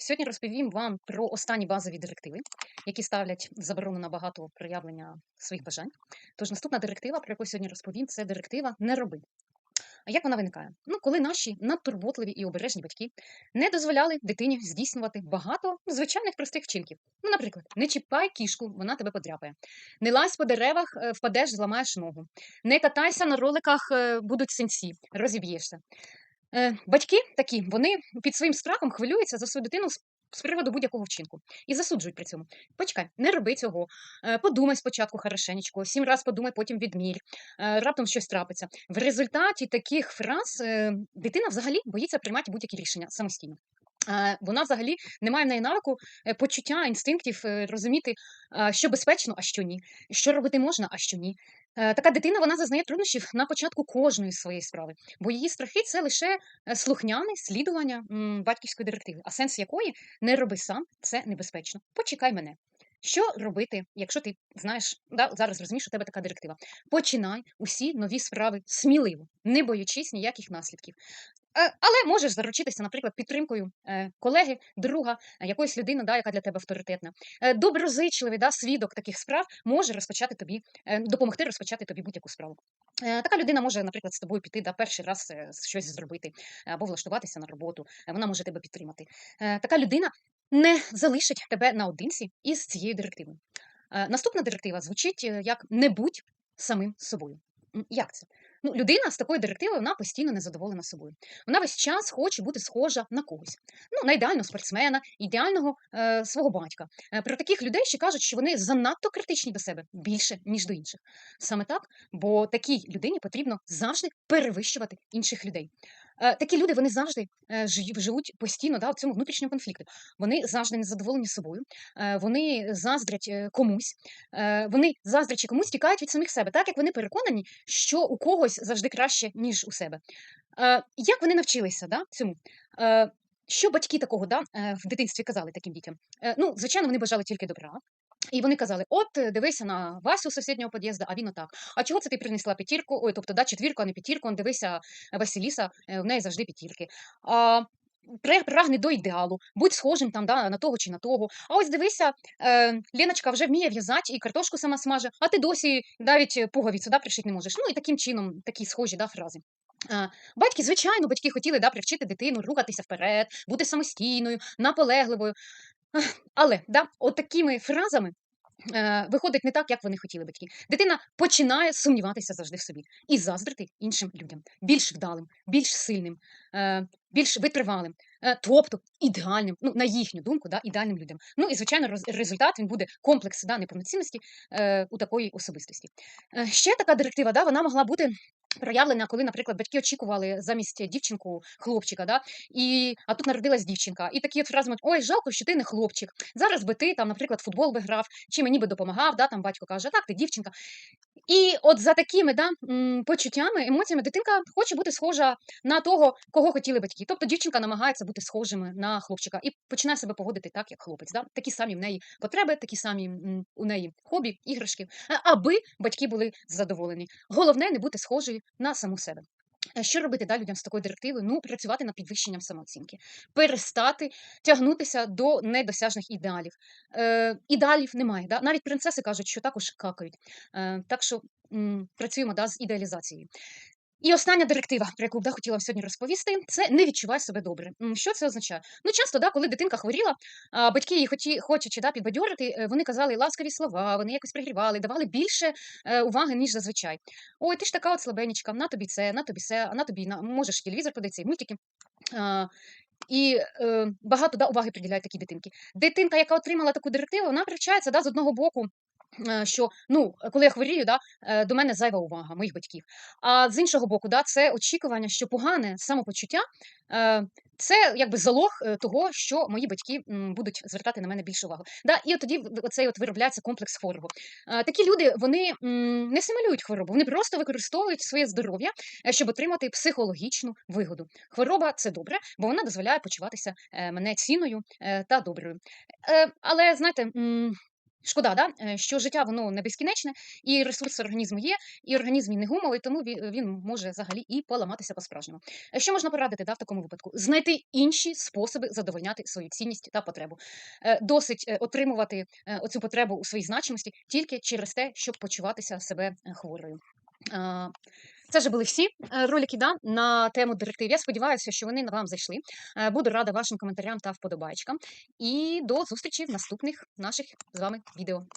Сьогодні розповім вам про останні базові директиви, які ставлять заборону на багато проявлення своїх бажань. Тож наступна директива, про яку сьогодні розповім, це директива не роби. А як вона виникає? Ну, коли наші надтурботливі і обережні батьки не дозволяли дитині здійснювати багато звичайних простих вчинків. Ну, наприклад, не чіпай кішку, вона тебе подряпає. Не лазь по деревах, е, впадеш, зламаєш ногу. Не катайся на роликах, е, будуть синці, розіб'єшся. Е, Батьки такі, вони під своїм страхом хвилюються за свою дитину з приводу будь-якого вчинку і засуджують при цьому. Почекай, не роби цього. Е, Подумай спочатку хорошенечко, сім раз подумай, потім відмір, е, раптом щось трапиться. В результаті таких фраз дитина взагалі боїться приймати будь-які рішення самостійно. Вона взагалі не має в неї навику е, почуття, інстинктів е, розуміти, що безпечно, а що ні, що робити можна, а що ні. Е, Така дитина вона зазнає труднощів на початку кожної своєї справи, бо її страхи це лише слухняне слідування батьківської директиви, а сенс якої не роби сам, це небезпечно. Почекай мене. Що робити, якщо ти знаєш, да, зараз розумієш, у тебе така директива? Починай усі нові справи сміливо, не боючись ніяких наслідків. Е, Але можеш заручитися, наприклад, підтримкою е, колеги, друга, е, якоїсь людини, да, яка для тебе авторитетна. Доброзичливий да, свідок таких справ може розпочати тобі, допомогти розпочати тобі будь-яку справу. Така людина може, наприклад, з тобою піти да, перший раз щось зробити або влаштуватися на роботу. Вона може тебе підтримати. Така людина не залишить тебе наодинці із цією директивою. Наступна директива звучить як не будь самим собою. Як це? Ну, людина з такою директивою вона постійно незадоволена собою. Вона весь час хоче бути схожа на когось. Ну, на ідеального спортсмена, ідеального е, свого батька. Е, про таких людей ще кажуть, що вони занадто критичні до себе більше, ніж до інших. Саме так, бо такій людині потрібно завжди перевищувати інших людей. Е, такі люди вони завжди е, живуть постійно да, в цьому внутрішньому конфлікті. Вони завжди незадоволені собою, е, вони заздрять комусь, вони заздрячи комусь тікають від самих себе, так як вони переконані, що у когось завжди краще, ніж у себе. Як вони навчилися да, цьому? Що батьки такого да, в дитинстві казали таким дітям? Ну, звичайно, вони бажали тільки добра. І вони казали: от е, дивися на Васю з сусіднього під'їзду, а він отак. А чого це ти принесла п'ятірку? Ой, тобто да, четвірку, а не п'ятірку. Он дивися, Василіса, е, в неї завжди п'ятірки. А, Прагни до ідеалу, будь схожим там да, на того чи на того. А ось дивися, е, Леночка вже вміє в'язати і картошку сама смаже, а ти досі навіть пуговицю да, пришити не можеш. Ну і таким чином такі схожі да, фрази. Батьки, звичайно, батьки хотіли да, привчити дитину рухатися вперед, бути самостійною, наполегливою. Але да, от такими фразами е, виходить не так, як вони хотіли батьки. Дитина починає сумніватися завжди в собі і заздрити іншим людям, більш вдалим, більш сильним, е, більш витривалим, е, тобто ідеальним, ну на їхню думку, да, ідеальним людям. Ну і звичайно, результат він буде комплекс да, неповноцінності у такої особистості. Ще така директива, да, вона могла бути. Проявлена, коли, наприклад, батьки очікували замість дівчинку хлопчика, да? і, а тут народилась дівчинка. І такі от фрази можуть, ой, жалко, що ти не хлопчик. Зараз би ти там, наприклад, футбол би грав, чи мені би допомагав, да? там батько каже, так, ти дівчинка. І от за такими да, почуттями, емоціями дитинка хоче бути схожа на того, кого хотіли батьки. Тобто дівчинка намагається бути схожими на хлопчика і починає себе поводити так, як хлопець. Да? Такі самі в неї потреби, такі самі у неї хобі, іграшки, аби батьки були задоволені. Головне не бути схожою на саму себе. Е, Що робити да, людям з такою директивою? Ну, працювати над підвищенням самооцінки, перестати тягнутися до недосяжних ідеалів. Е, ідеалів немає. Да? Навіть принцеси кажуть, що також какають. Е, так що м, працюємо да, з ідеалізацією. І остання директива, про яку б да, хотіла сьогодні розповісти, це не відчувай себе добре. Що це означає? Ну, часто, да, коли дитинка хворіла, батьки її хоті, хочучи да, підбадьорити, е, вони казали ласкаві слова, вони якось пригрівали, давали більше е, уваги, ніж зазвичай. Ой, ти ж така от слабенечка, на тобі це, на тобі це, на тобі на можеш телевізор подивитися, і мультики. І е, багато да, уваги приділяють такій дитинки. Дитинка, яка отримала таку директиву, вона привчається да, з одного боку. Е, Що ну, коли я хворію, да, е, до мене зайва увага моїх батьків. А з іншого боку, да, це очікування, що погане самопочуття е, це якби залог того, що мої батьки будуть звертати на мене більше увагу. Да, і от тоді оцей от виробляється комплекс хворого. Такі люди вони не симулюють хворобу, вони просто використовують своє здоров'я, щоб отримати психологічну вигоду. Хвороба це добре, бо вона дозволяє почуватися мене цінною та доброю. Але знаєте. Шкода, да? е, що життя воно не безкінечне, і ресурси організму є, і організм він не гумовий, тому він, може взагалі і поламатися по-справжньому. Е, Що можна порадити да, в такому випадку? Знайти інші способи задовольняти свою цінність та потребу. Е, Досить отримувати оцю потребу у своїй значимості тільки через те, щоб почуватися себе хворою. Це вже були всі е, ролики да, на тему директив. Я сподіваюся, що вони вам зайшли. Е, Буду рада вашим коментарям та вподобайкам. І до зустрічі в наступних наших з вами відео.